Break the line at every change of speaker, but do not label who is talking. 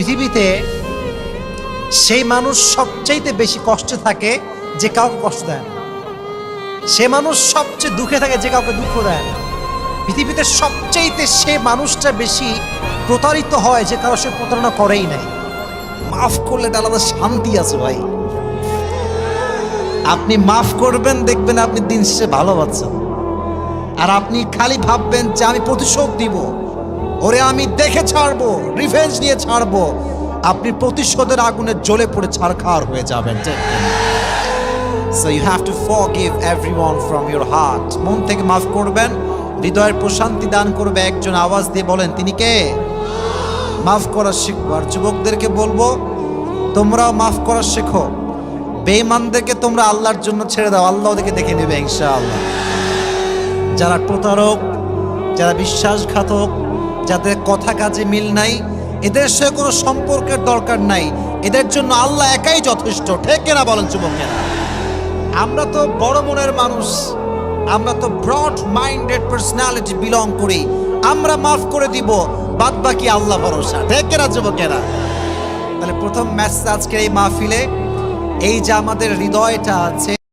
পৃথিবীতে সেই মানুষ সবচাইতে বেশি কষ্টে থাকে, যে কাউকে কষ্ট দেয় না। সে মানুষ সবচেয়ে দুঃখে থাকে, যে কাউকে দুঃখ দেয় না। পৃথিবীতে সবচাইতে সে মানুষটা বেশি প্রতারিত হয়, যে কারও সে প্রতারণা করেই নাই। মাফ করলে একটা আলাদা শান্তি আছে ভাই। আপনি মাফ করবেন, দেখবেন আপনি দিন শেষে ভালো পাচ্ছেন আর আপনি খালি ভাববেন যে আমি প্রতিশোধ দিব। ওরে আমি দেখে ছাড়বো রিভেঞ্জ নিয়ে ছাড়বো। আপনি প্রতিশোধের আগুনে জ্বলে পড়ে ছাড়খার হয়ে যাবেন। So you have to forgive everyone from your heart মন থেকে মাফ করবেন, হৃদয়ের প্রশান্তি দান করবে একজন আওয়াজ দিয়ে বলেন, তিনি কে? মাফ করা শিখব। আর যুবকদেরকে বলব, তোমরাও মাফ করা শেখো। বেঈমানদেরকে তোমরা আল্লাহর জন্য ছেড়ে দাও। আল্লাহ ওদেরকে দেখে নেবে ইনশাআল্লাহ। যারা প্রতারক, যারা বিশ্বাসঘাতক যাদের কথা কাজে মিল নাই, এদের সঙ্গে কোনো সম্পর্কের দরকার নাই। এদের জন্য আল্লাহ একাই যথেষ্ট। ঠিক কেনা বলেন যুবকেরা? আমরা তো বড় মনের মানুষ। আমরা তো ব্রড মাইন্ডেড পার্সোনালিটি বিলং করি। আমরা মাফ করে দিব বাদ বাকি আল্লাহ ভরসা। ঠিক কেনা যুবকেরা? তাহলে প্রথম ম্যাচ আজকের এই মাহফিলে, এই যে আমাদের হৃদয়টা আছে